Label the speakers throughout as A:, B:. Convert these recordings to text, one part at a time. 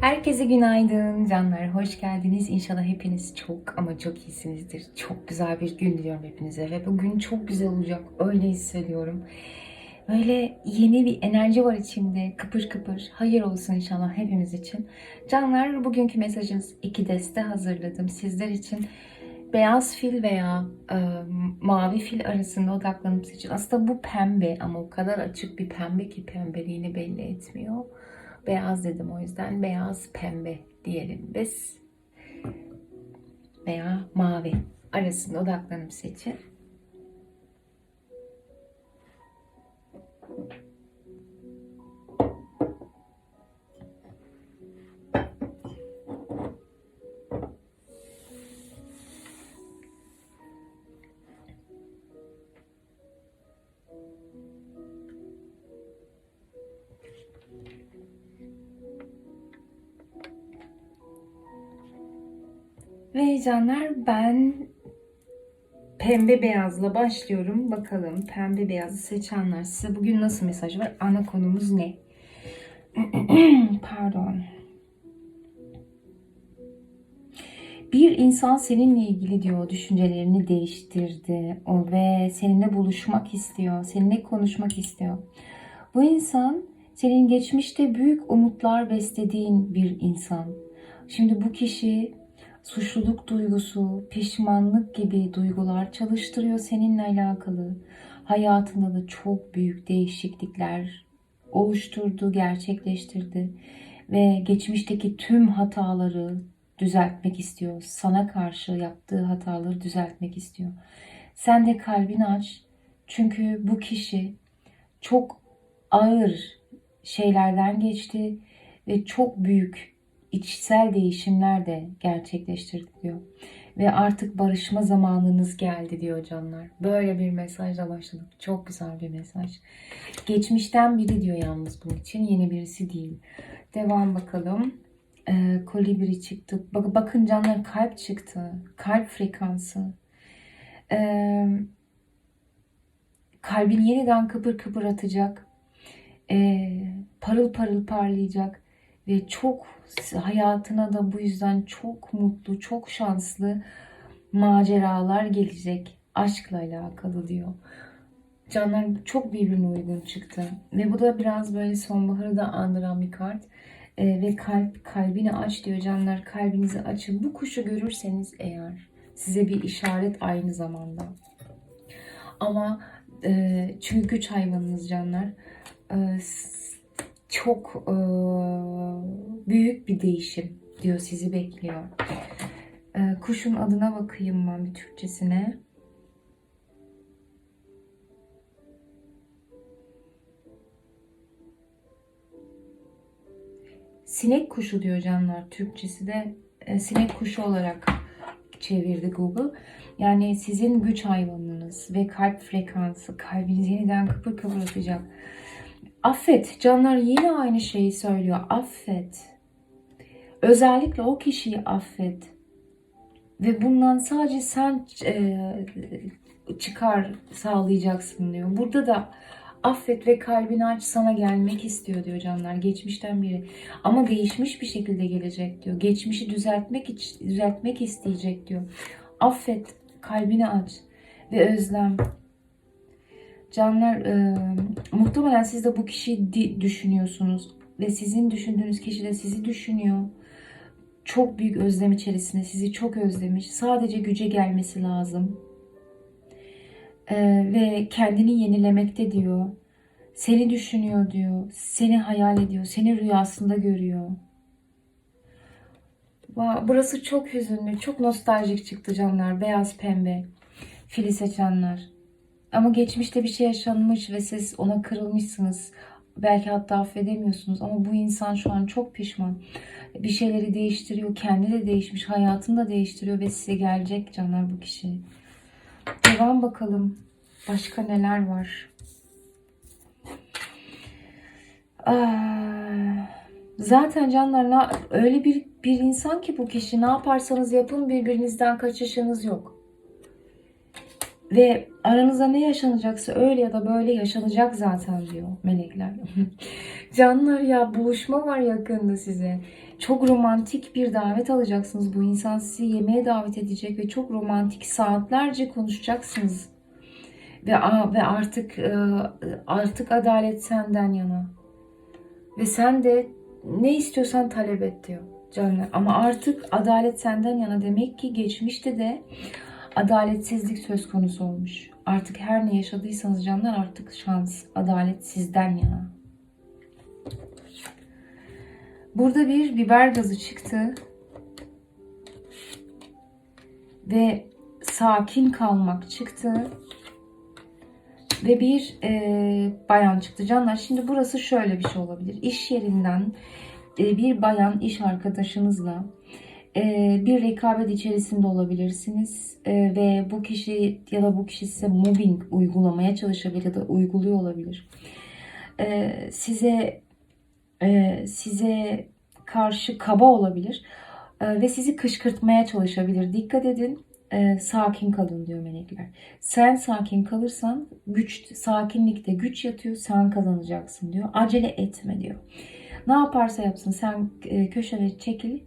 A: Herkese günaydın canlar. Hoş geldiniz. İnşallah hepiniz çok ama çok iyisinizdir. Çok güzel bir gün diliyorum hepinize ve bugün çok güzel olacak. Öyle hissediyorum. Böyle yeni bir enerji var içimde. Kıpır kıpır. Hayır olsun inşallah hepimiz için. Canlar bugünkü mesajınız iki deste hazırladım sizler için. Beyaz fil veya e, mavi fil arasında odaklanıp seçin. Aslında bu pembe ama o kadar açık bir pembe ki pembeliğini belli etmiyor. Beyaz dedim o yüzden. Beyaz pembe diyelim biz. Veya mavi arasında odaklanıp seçin. Ve canlar ben pembe beyazla başlıyorum. Bakalım pembe beyazı seçenler size bugün nasıl mesaj var? Ana konumuz ne? Pardon. Bir insan seninle ilgili diyor düşüncelerini değiştirdi o ve seninle buluşmak istiyor, seninle konuşmak istiyor. Bu insan senin geçmişte büyük umutlar beslediğin bir insan. Şimdi bu kişi suçluluk duygusu, pişmanlık gibi duygular çalıştırıyor seninle alakalı. Hayatında da çok büyük değişiklikler oluşturdu, gerçekleştirdi ve geçmişteki tüm hataları düzeltmek istiyor. Sana karşı yaptığı hataları düzeltmek istiyor. Sen de kalbini aç. Çünkü bu kişi çok ağır şeylerden geçti ve çok büyük içsel değişimler de gerçekleştirdi diyor. Ve artık barışma zamanınız geldi diyor canlar. Böyle bir mesajla başladık. Çok güzel bir mesaj. Geçmişten biri diyor yalnız bunun için. Yeni birisi değil. Devam bakalım. Ee, kolibri çıktı. Bak, bakın canlar kalp çıktı. Kalp frekansı. Ee, kalbin yeniden kıpır kıpır atacak. Ee, parıl parıl parlayacak ve çok hayatına da bu yüzden çok mutlu, çok şanslı maceralar gelecek aşkla alakalı diyor. Canlar çok birbirine uygun çıktı. Ve bu da biraz böyle sonbaharı da andıran bir kart. Ee, ve kalp kalbini aç diyor canlar. Kalbinizi açın. Bu kuşu görürseniz eğer size bir işaret aynı zamanda. Ama e, çünkü hayvanınız canlar. E, çok e, büyük bir değişim diyor sizi bekliyor. E, kuşun adına bakayım ben bir Türkçesine. Sinek kuşu diyor canlar. Türkçesi de e, sinek kuşu olarak çevirdi Google. Yani sizin güç hayvanınız ve kalp frekansı, kalbiniz yeniden kıpır kıpır atacak. Affet. Canlar yine aynı şeyi söylüyor. Affet. Özellikle o kişiyi affet. Ve bundan sadece sen e, çıkar sağlayacaksın diyor. Burada da affet ve kalbini aç sana gelmek istiyor diyor canlar. Geçmişten biri. Ama değişmiş bir şekilde gelecek diyor. Geçmişi düzeltmek düzeltmek isteyecek diyor. Affet, kalbini aç ve özlem. Canlar e, muhtemelen siz de bu kişiyi düşünüyorsunuz ve sizin düşündüğünüz kişi de sizi düşünüyor. Çok büyük özlem içerisinde sizi çok özlemiş. Sadece güce gelmesi lazım. E, ve kendini yenilemekte diyor. Seni düşünüyor diyor. Seni hayal ediyor. Seni rüyasında görüyor. Burası çok hüzünlü, çok nostaljik çıktı canlar. Beyaz pembe. Fili seçenler. Ama geçmişte bir şey yaşanmış ve siz ona kırılmışsınız. Belki hatta affedemiyorsunuz ama bu insan şu an çok pişman. Bir şeyleri değiştiriyor, kendi de değişmiş, hayatını da değiştiriyor ve size gelecek canlar bu kişi. Devam bakalım. Başka neler var? Zaten canlar öyle bir bir insan ki bu kişi ne yaparsanız yapın birbirinizden kaçışınız yok. Ve aranızda ne yaşanacaksa öyle ya da böyle yaşanacak zaten diyor melekler. Canlar ya buluşma var yakında size. çok romantik bir davet alacaksınız. Bu insan sizi yemeğe davet edecek ve çok romantik saatlerce konuşacaksınız. Ve ve artık e, artık adalet senden yana. Ve sen de ne istiyorsan talep et diyor canlar. Ama artık adalet senden yana demek ki geçmişte de adaletsizlik söz konusu olmuş. Artık her ne yaşadıysanız canlar artık şans, adalet sizden yana. Burada bir biber gazı çıktı. Ve sakin kalmak çıktı. Ve bir e, bayan çıktı. Canlar şimdi burası şöyle bir şey olabilir. İş yerinden e, bir bayan iş arkadaşınızla bir rekabet içerisinde olabilirsiniz. E, ve bu kişi ya da bu kişi size mobbing uygulamaya çalışabilir ya da uyguluyor olabilir. E, size e, size karşı kaba olabilir e, ve sizi kışkırtmaya çalışabilir. Dikkat edin, sakin kalın diyor melekler. Sen sakin kalırsan güç, sakinlikte güç yatıyor, sen kazanacaksın diyor. Acele etme diyor. Ne yaparsa yapsın sen e, köşede çekil,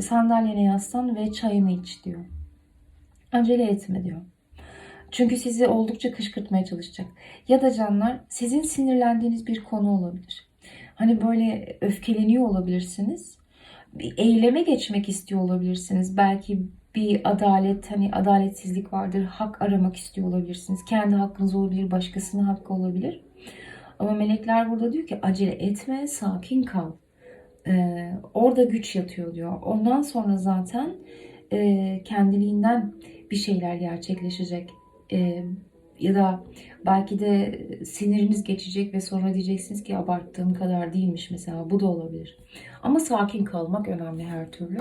A: sandalyene yaslan ve çayını iç diyor. Acele etme diyor. Çünkü sizi oldukça kışkırtmaya çalışacak. Ya da canlar sizin sinirlendiğiniz bir konu olabilir. Hani böyle öfkeleniyor olabilirsiniz. Bir eyleme geçmek istiyor olabilirsiniz. Belki bir adalet hani adaletsizlik vardır. Hak aramak istiyor olabilirsiniz. Kendi hakkınız olabilir, başkasının hakkı olabilir. Ama melekler burada diyor ki acele etme, sakin kal. Ee, orada güç yatıyor diyor. Ondan sonra zaten e, kendiliğinden bir şeyler gerçekleşecek. E, ya da belki de siniriniz geçecek ve sonra diyeceksiniz ki abarttığım kadar değilmiş mesela. Bu da olabilir. Ama sakin kalmak önemli her türlü.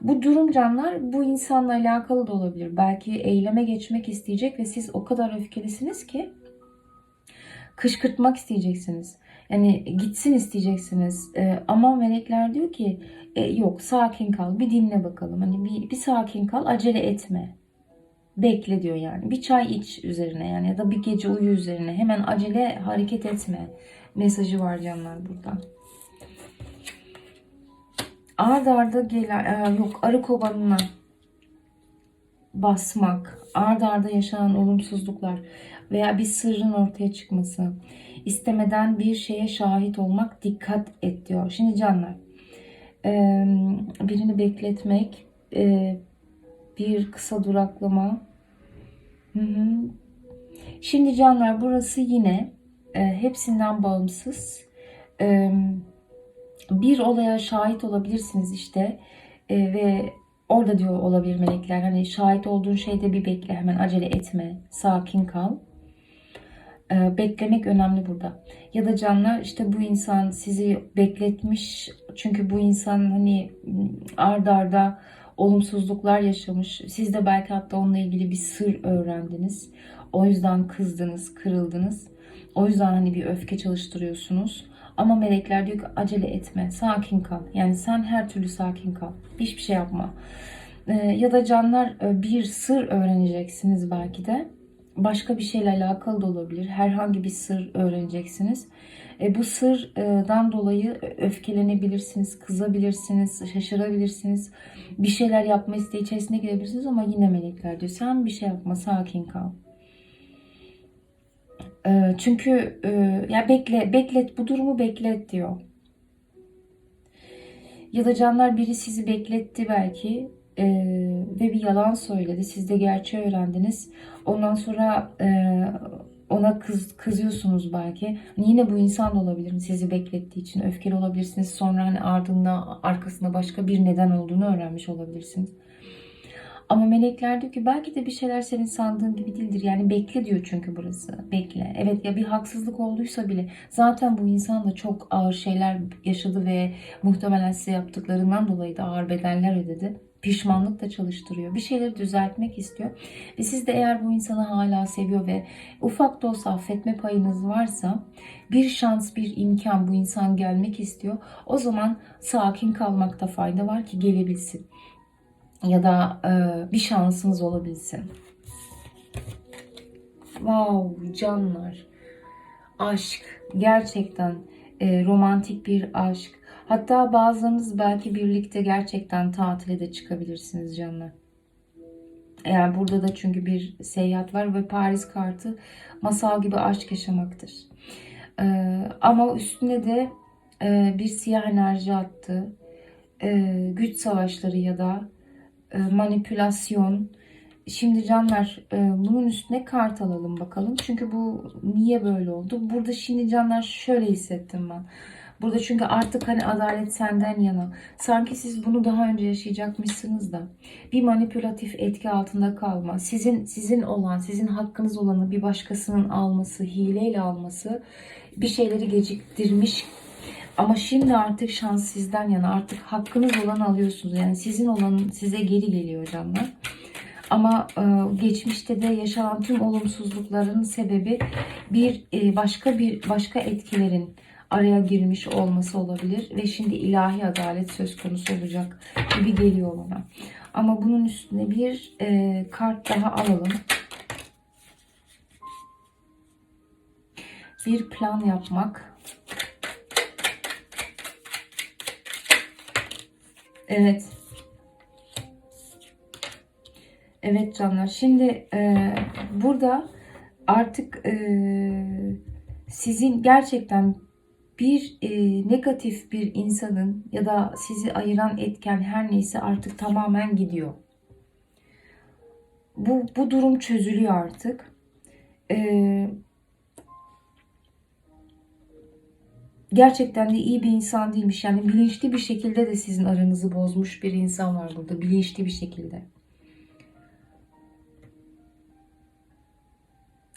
A: Bu durum canlar bu insanla alakalı da olabilir. Belki eyleme geçmek isteyecek ve siz o kadar öfkelisiniz ki kışkırtmak isteyeceksiniz. Yani gitsin isteyeceksiniz. Ee, ama melekler diyor ki e, yok sakin kal bir dinle bakalım. Hani bir, bir sakin kal acele etme. Bekle diyor yani. Bir çay iç üzerine yani ya da bir gece uyu üzerine. Hemen acele hareket etme mesajı var canlar buradan. Ard arda gelen, yok arı kovanına basmak, ard arda yaşanan olumsuzluklar veya bir sırrın ortaya çıkması, istemeden bir şeye şahit olmak dikkat et diyor. Şimdi canlar, birini bekletmek, bir kısa duraklama. Şimdi canlar burası yine hepsinden bağımsız. Bir olaya şahit olabilirsiniz işte ve orada diyor olabilir melekler. Hani şahit olduğun şeyde bir bekle hemen acele etme. Sakin kal. Ee, beklemek önemli burada. Ya da canlar işte bu insan sizi bekletmiş. Çünkü bu insan hani ard arda olumsuzluklar yaşamış. Siz de belki hatta onunla ilgili bir sır öğrendiniz. O yüzden kızdınız, kırıldınız. O yüzden hani bir öfke çalıştırıyorsunuz. Ama melekler diyor ki acele etme, sakin kal. Yani sen her türlü sakin kal. Hiçbir şey yapma. Ya da canlar e, bir sır öğreneceksiniz belki de. Başka bir şeyle alakalı da olabilir. Herhangi bir sır öğreneceksiniz. E, bu sırdan dolayı öfkelenebilirsiniz, kızabilirsiniz, şaşırabilirsiniz. Bir şeyler yapma isteği içerisine girebilirsiniz ama yine melekler diyor. Sen bir şey yapma, sakin kal. E, çünkü e, ya bekle, beklet, bu durumu beklet diyor. Ya da canlar biri sizi bekletti belki e, ve bir yalan söyledi. Siz de gerçeği öğrendiniz. Ondan sonra e, ona kız, kızıyorsunuz belki. Hani yine bu insan da olabilir sizi beklettiği için öfkeli olabilirsiniz. Sonra hani ardında arkasında başka bir neden olduğunu öğrenmiş olabilirsiniz. Ama melekler diyor ki belki de bir şeyler senin sandığın gibi değildir. Yani bekle diyor çünkü burası. Bekle. Evet ya bir haksızlık olduysa bile zaten bu insan da çok ağır şeyler yaşadı ve muhtemelen size yaptıklarından dolayı da ağır bedeller ödedi pişmanlık da çalıştırıyor. Bir şeyleri düzeltmek istiyor. Ve siz de eğer bu insanı hala seviyor ve ufak da olsa affetme payınız varsa bir şans, bir imkan bu insan gelmek istiyor. O zaman sakin kalmakta fayda var ki gelebilsin. Ya da e, bir şansınız olabilsin. Wow canlar. Aşk. Gerçekten e, romantik bir aşk Hatta bazılarınız belki birlikte gerçekten tatile de çıkabilirsiniz canlar. Yani burada da çünkü bir seyahat var ve Paris kartı masal gibi aşk yaşamaktır. Ee, ama üstüne de e, bir siyah enerji attı. Ee, güç savaşları ya da e, manipülasyon. Şimdi canlar e, bunun üstüne kart alalım bakalım. Çünkü bu niye böyle oldu? Burada şimdi canlar şöyle hissettim ben. Burada çünkü artık hani adalet senden yana. Sanki siz bunu daha önce yaşayacakmışsınız da. Bir manipülatif etki altında kalma. Sizin sizin olan, sizin hakkınız olanı bir başkasının alması, hileyle alması bir şeyleri geciktirmiş. Ama şimdi artık şans sizden yana. Artık hakkınız olanı alıyorsunuz. Yani sizin olan size geri geliyor canlar. Ama e, geçmişte de yaşanan tüm olumsuzlukların sebebi bir e, başka bir başka etkilerin araya girmiş olması olabilir ve şimdi ilahi adalet söz konusu olacak gibi geliyor bana. Ama bunun üstüne bir e, kart daha alalım. Bir plan yapmak. Evet. Evet canlar. Şimdi e, burada artık e, sizin gerçekten bir e, negatif bir insanın ya da sizi ayıran etken her neyse artık tamamen gidiyor. Bu, bu durum çözülüyor artık. E, gerçekten de iyi bir insan değilmiş. Yani bilinçli bir şekilde de sizin aranızı bozmuş bir insan var burada. Bilinçli bir şekilde.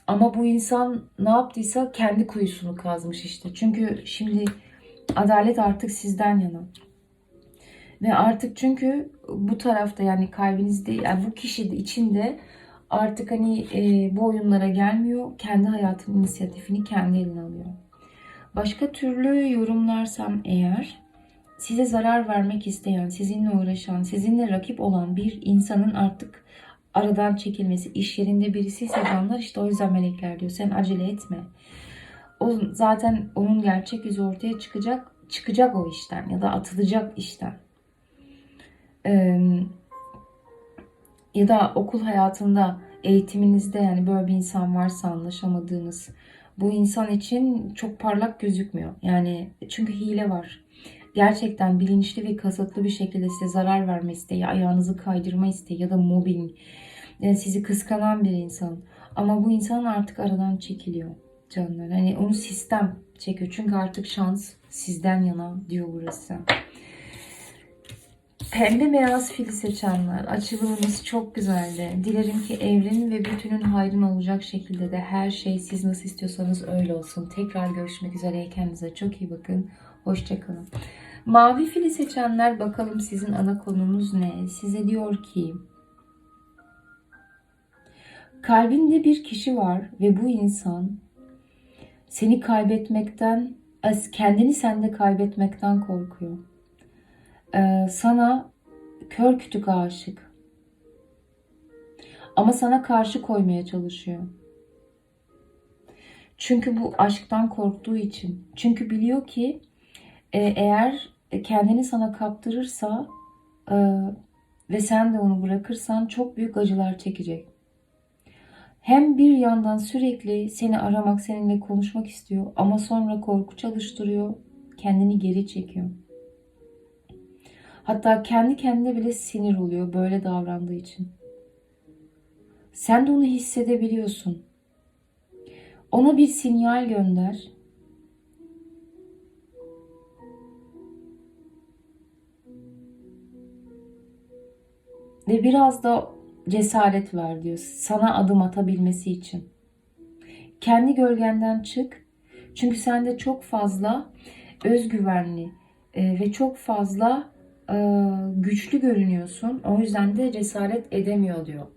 A: Ama bu insan ne yaptıysa kendi kuyusunu kazmış işte. Çünkü şimdi adalet artık sizden yana. Ve artık çünkü bu tarafta yani kalbinizde yani bu kişi de içinde artık hani e, bu oyunlara gelmiyor. Kendi hayatının inisiyatifini kendi eline alıyor. Başka türlü yorumlarsam eğer size zarar vermek isteyen, sizinle uğraşan, sizinle rakip olan bir insanın artık aradan çekilmesi, iş yerinde birisi ise canlar işte o yüzden melekler diyor. Sen acele etme. O zaten onun gerçek yüzü ortaya çıkacak, çıkacak o işten ya da atılacak işten. Ee, ya da okul hayatında, eğitiminizde yani böyle bir insan varsa anlaşamadığınız bu insan için çok parlak gözükmüyor. Yani çünkü hile var. Gerçekten bilinçli ve kasıtlı bir şekilde size zarar verme isteği, ayağınızı kaydırma isteği ya da mobbing, sizi kıskanan bir insan. Ama bu insan artık aradan çekiliyor canlar. Hani onu sistem çekiyor. Çünkü artık şans sizden yana diyor burası. Pembe beyaz fili seçenler. Açılımınız çok güzeldi. Dilerim ki evrenin ve bütünün hayrına olacak şekilde de her şey siz nasıl istiyorsanız öyle olsun. Tekrar görüşmek üzere. Kendinize çok iyi bakın. Hoşçakalın. Mavi fili seçenler bakalım sizin ana konunuz ne? Size diyor ki kalbinde bir kişi var ve bu insan seni kaybetmekten, kendini sende kaybetmekten korkuyor. Ee, sana kör kütük aşık. Ama sana karşı koymaya çalışıyor. Çünkü bu aşktan korktuğu için. Çünkü biliyor ki e, eğer kendini sana kaptırırsa e, ve sen de onu bırakırsan çok büyük acılar çekecek. Hem bir yandan sürekli seni aramak, seninle konuşmak istiyor ama sonra korku çalıştırıyor, kendini geri çekiyor. Hatta kendi kendine bile sinir oluyor böyle davrandığı için. Sen de onu hissedebiliyorsun. Ona bir sinyal gönder. Ve biraz da cesaret ver diyor sana adım atabilmesi için. Kendi gölgenden çık. Çünkü sende çok fazla özgüvenli e, ve çok fazla e, güçlü görünüyorsun. O yüzden de cesaret edemiyor diyor.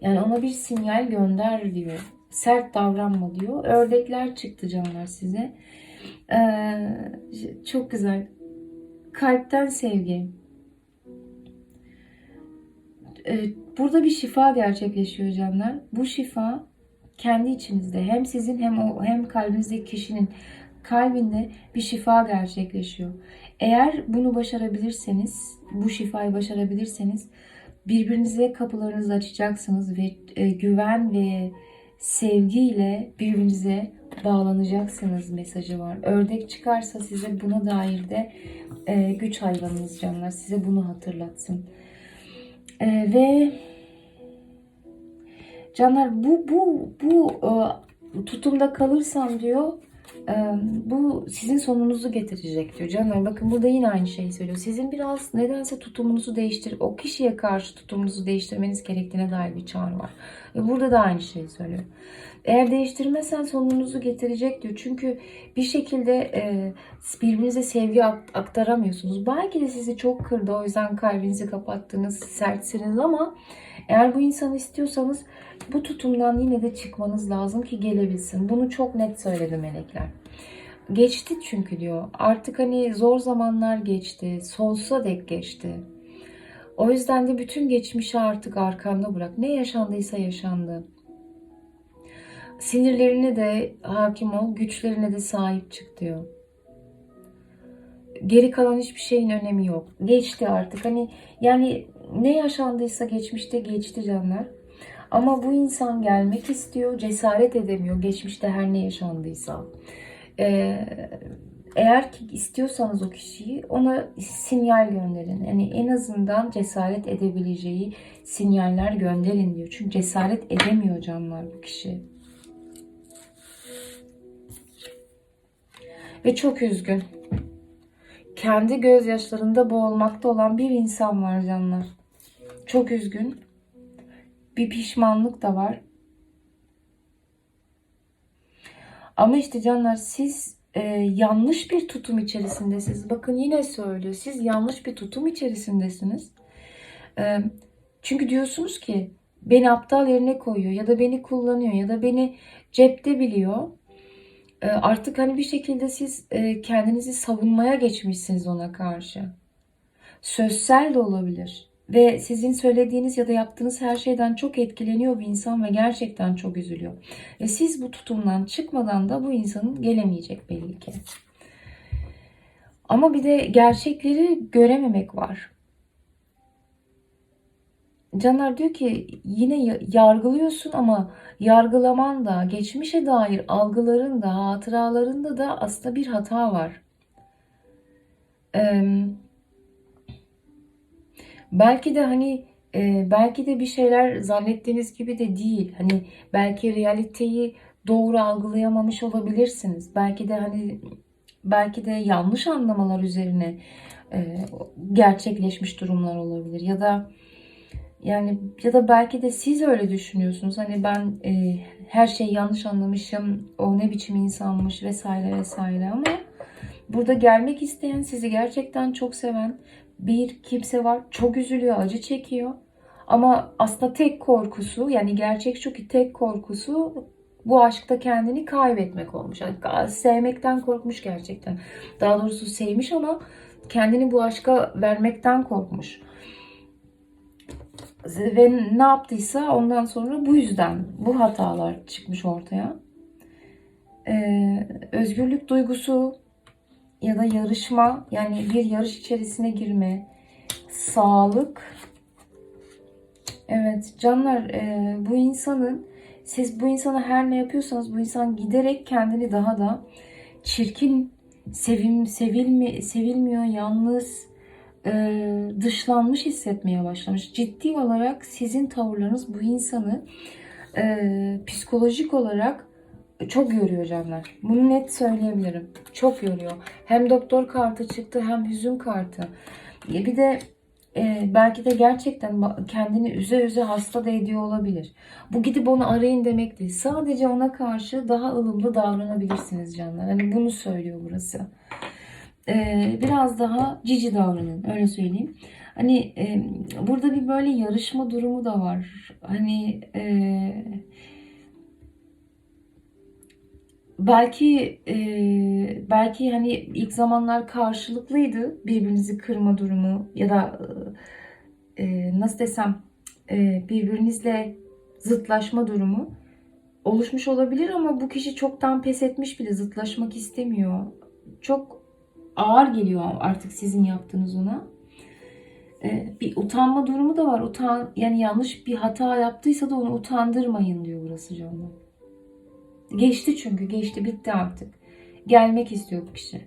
A: Yani ona bir sinyal gönder diyor. Sert davranma diyor. Ördekler çıktı canlar size. Ee, çok güzel. Kalpten sevgi. Ee, burada bir şifa gerçekleşiyor canlar. Bu şifa kendi içinizde hem sizin hem o hem kalbinizdeki kişinin kalbinde bir şifa gerçekleşiyor. Eğer bunu başarabilirseniz, bu şifayı başarabilirseniz birbirinize kapılarınızı açacaksınız ve e, güven ve sevgiyle birbirinize bağlanacaksınız mesajı var. Ördek çıkarsa size buna dair de e, güç hayvanınız canlar size bunu hatırlatsın. E, ve canlar bu bu bu e, tutumda kalırsam diyor bu sizin sonunuzu getirecek diyor. Canlar bakın burada yine aynı şeyi söylüyor. Sizin biraz nedense tutumunuzu değiştirip o kişiye karşı tutumunuzu değiştirmeniz gerektiğine dair bir çağrı var. Burada da aynı şeyi söylüyor. Eğer değiştirmezsen sonununuzu getirecek diyor. Çünkü bir şekilde e, birbirinize sevgi ak- aktaramıyorsunuz. Belki de sizi çok kırdı o yüzden kalbinizi kapattınız, sertsiniz ama eğer bu insanı istiyorsanız bu tutumdan yine de çıkmanız lazım ki gelebilsin. Bunu çok net söyledi melekler. Geçti çünkü diyor. Artık hani zor zamanlar geçti. Sonsuza dek geçti. O yüzden de bütün geçmişi artık arkanda bırak. Ne yaşandıysa yaşandı. Sinirlerine de hakim ol, güçlerine de sahip çık diyor. Geri kalan hiçbir şeyin önemi yok. Geçti artık. Hani yani ne yaşandıysa geçmişte geçti canlar. Ama bu insan gelmek istiyor, cesaret edemiyor geçmişte her ne yaşandıysa. Ee, eğer ki istiyorsanız o kişiyi ona sinyal gönderin. Yani en azından cesaret edebileceği sinyaller gönderin diyor. Çünkü cesaret edemiyor canlar bu kişi. Ve çok üzgün. Kendi gözyaşlarında boğulmakta olan bir insan var canlar. Çok üzgün. Bir pişmanlık da var. Ama işte canlar siz e, yanlış bir tutum içerisindesiniz. Bakın yine söylüyor. Siz yanlış bir tutum içerisindesiniz. E, çünkü diyorsunuz ki beni aptal yerine koyuyor ya da beni kullanıyor ya da beni cepte biliyor. E, artık hani bir şekilde siz e, kendinizi savunmaya geçmişsiniz ona karşı. Sözsel de olabilir. Ve sizin söylediğiniz ya da yaptığınız her şeyden çok etkileniyor bir insan ve gerçekten çok üzülüyor. Ve siz bu tutumdan çıkmadan da bu insanın gelemeyecek belli ki. Ama bir de gerçekleri görememek var. Caner diyor ki yine ya- yargılıyorsun ama yargılaman da geçmişe dair algıların da hatıralarında da aslında bir hata var. Eee Belki de hani e, belki de bir şeyler zannettiğiniz gibi de değil. Hani belki realiteyi doğru algılayamamış olabilirsiniz. Belki de hani belki de yanlış anlamalar üzerine e, gerçekleşmiş durumlar olabilir. Ya da yani ya da belki de siz öyle düşünüyorsunuz. Hani ben e, her şeyi yanlış anlamışım. O ne biçim insanmış vesaire vesaire ama burada gelmek isteyen, sizi gerçekten çok seven bir kimse var. Çok üzülüyor, acı çekiyor. Ama aslında tek korkusu yani gerçek şu ki tek korkusu bu aşkta kendini kaybetmek olmuş. Yani sevmekten korkmuş gerçekten. Daha doğrusu sevmiş ama kendini bu aşka vermekten korkmuş. Ve ne yaptıysa ondan sonra bu yüzden bu hatalar çıkmış ortaya. Ee, özgürlük duygusu ya da yarışma yani bir yarış içerisine girme, sağlık. Evet canlar e, bu insanın siz bu insana her ne yapıyorsanız bu insan giderek kendini daha da çirkin, sevim, sevilmi, sevilmiyor, yalnız, e, dışlanmış hissetmeye başlamış. Ciddi olarak sizin tavırlarınız bu insanı e, psikolojik olarak çok yoruyor canlar. Bunu net söyleyebilirim. Çok yoruyor. Hem doktor kartı çıktı hem hüzün kartı. Bir de e, belki de gerçekten kendini üze üze hasta da ediyor olabilir. Bu gidip onu arayın demek değil. Sadece ona karşı daha ılımlı davranabilirsiniz canlar. Hani bunu söylüyor burası. E, biraz daha cici davranın. Öyle söyleyeyim. Hani e, burada bir böyle yarışma durumu da var. Hani e, belki e, belki hani ilk zamanlar karşılıklıydı birbirinizi kırma durumu ya da e, nasıl desem e, birbirinizle zıtlaşma durumu oluşmuş olabilir ama bu kişi çoktan pes etmiş bile zıtlaşmak istemiyor. Çok ağır geliyor artık sizin yaptığınız ona. Ee, bir utanma durumu da var. Utan yani yanlış bir hata yaptıysa da onu utandırmayın diyor burası canım. Geçti çünkü geçti bitti artık. Gelmek istiyor bu kişi.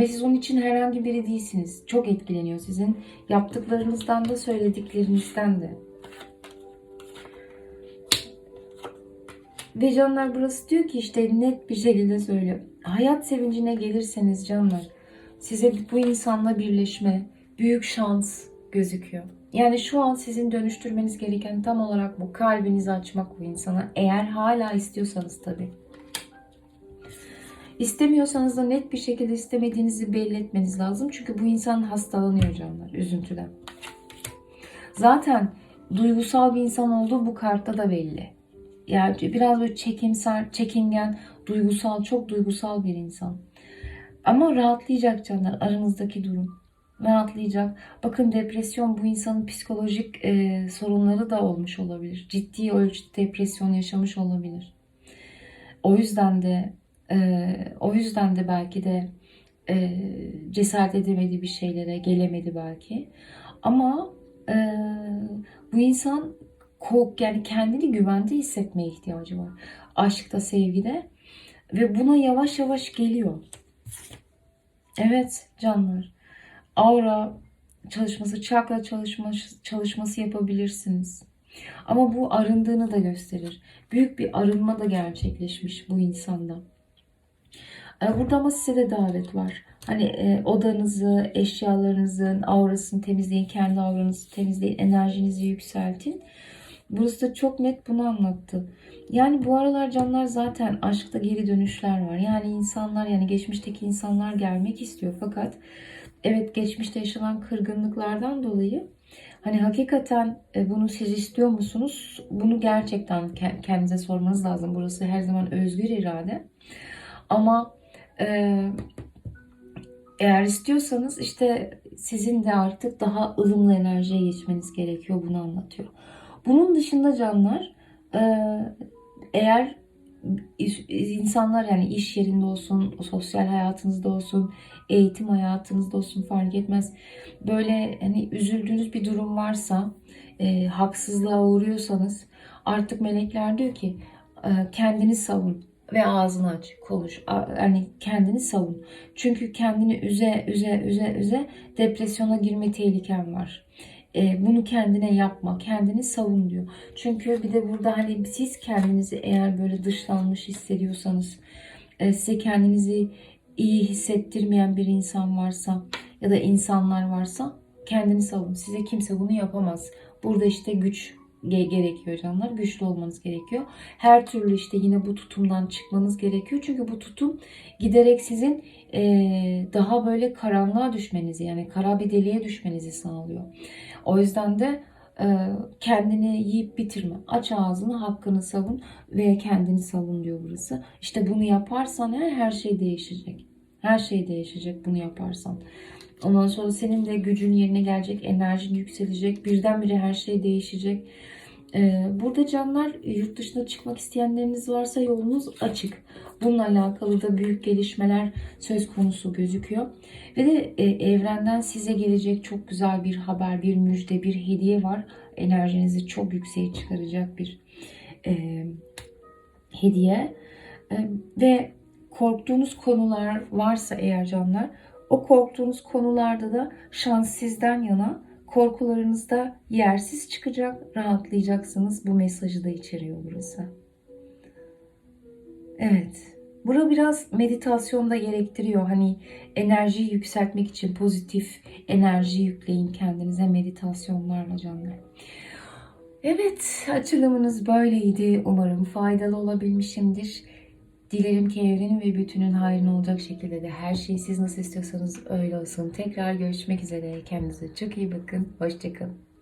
A: Ve siz onun için herhangi biri değilsiniz. Çok etkileniyor sizin yaptıklarınızdan da söylediklerinizden de. Ve canlar burası diyor ki işte net bir şekilde söylüyor. Hayat sevincine gelirseniz canlar size bu insanla birleşme büyük şans gözüküyor. Yani şu an sizin dönüştürmeniz gereken tam olarak bu kalbinizi açmak bu insana. Eğer hala istiyorsanız tabii. İstemiyorsanız da net bir şekilde istemediğinizi belli etmeniz lazım. Çünkü bu insan hastalanıyor canlar üzüntüden. Zaten duygusal bir insan olduğu bu kartta da belli. Yani biraz böyle çekimser, çekingen, duygusal, çok duygusal bir insan. Ama rahatlayacak canlar aranızdaki durum. Rahatlayacak. Bakın depresyon bu insanın psikolojik e, sorunları da olmuş olabilir. Ciddi ölçüde depresyon yaşamış olabilir. O yüzden de e, o yüzden de belki de e, cesaret edemedi bir şeylere, gelemedi belki. Ama e, bu insan kork yani kendini güvende hissetmeye ihtiyacı var. Aşkta, sevgide ve buna yavaş yavaş geliyor. Evet canlar. Aura çalışması, çakra çalışması, çalışması yapabilirsiniz. Ama bu arındığını da gösterir. Büyük bir arınma da gerçekleşmiş bu insanda. E, Burada ama size de davet var. Hani e, odanızı, eşyalarınızın aurasını temizleyin, kendi auranızı temizleyin, enerjinizi yükseltin. Burası da çok net bunu anlattı. Yani bu aralar canlar zaten aşkta geri dönüşler var. Yani insanlar yani geçmişteki insanlar gelmek istiyor. Fakat evet geçmişte yaşanan kırgınlıklardan dolayı hani hakikaten e, bunu siz istiyor musunuz? Bunu gerçekten kendinize sormanız lazım. Burası her zaman özgür irade. Ama e, eğer istiyorsanız işte sizin de artık daha ılımlı enerjiye geçmeniz gerekiyor. Bunu anlatıyor. Bunun dışında canlar e, eğer insanlar yani iş yerinde olsun, sosyal hayatınızda olsun, eğitim hayatınızda olsun fark etmez. Böyle hani üzüldüğünüz bir durum varsa, e, haksızlığa uğruyorsanız artık melekler diyor ki e, kendini savun ve ağzını aç, konuş. Yani kendini savun. Çünkü kendini üze, üze, üze, üze depresyona girme tehliken var. E, bunu kendine yapma, kendini savun diyor. Çünkü bir de burada hani siz kendinizi eğer böyle dışlanmış hissediyorsanız, e, size kendinizi iyi hissettirmeyen bir insan varsa ya da insanlar varsa kendini savun. Size kimse bunu yapamaz. Burada işte güç gerekiyor canlar. Güçlü olmanız gerekiyor. Her türlü işte yine bu tutumdan çıkmanız gerekiyor. Çünkü bu tutum giderek sizin e, daha böyle karanlığa düşmenizi yani kara bir deliğe düşmenizi sağlıyor. O yüzden de e, kendini yiyip bitirme. Aç ağzını, hakkını savun ve kendini savun diyor burası. İşte bunu yaparsan her, her şey değişecek. Her şey değişecek bunu yaparsan. Ondan sonra senin de gücün yerine gelecek, enerjin yükselecek. Birdenbire her şey değişecek. Ee, burada canlar yurt dışına çıkmak isteyenleriniz varsa yolunuz açık. Bununla alakalı da büyük gelişmeler söz konusu gözüküyor. Ve de e, evrenden size gelecek çok güzel bir haber, bir müjde, bir hediye var. Enerjinizi çok yükseğe çıkaracak bir e, hediye. E, ve korktuğunuz konular varsa eğer canlar, o korktuğunuz konularda da şans sizden yana Korkularınız da yersiz çıkacak, rahatlayacaksınız. Bu mesajı da içeriyor burası. Evet. Bura biraz meditasyon da gerektiriyor. Hani enerjiyi yükseltmek için pozitif enerji yükleyin kendinize meditasyonlarla canlar. Evet, açılımınız böyleydi. Umarım faydalı olabilmişimdir. Dilerim ki evrenin ve bütünün hayrına olacak şekilde de her şey siz nasıl istiyorsanız öyle olsun. Tekrar görüşmek üzere. Kendinize çok iyi bakın. Hoşçakalın.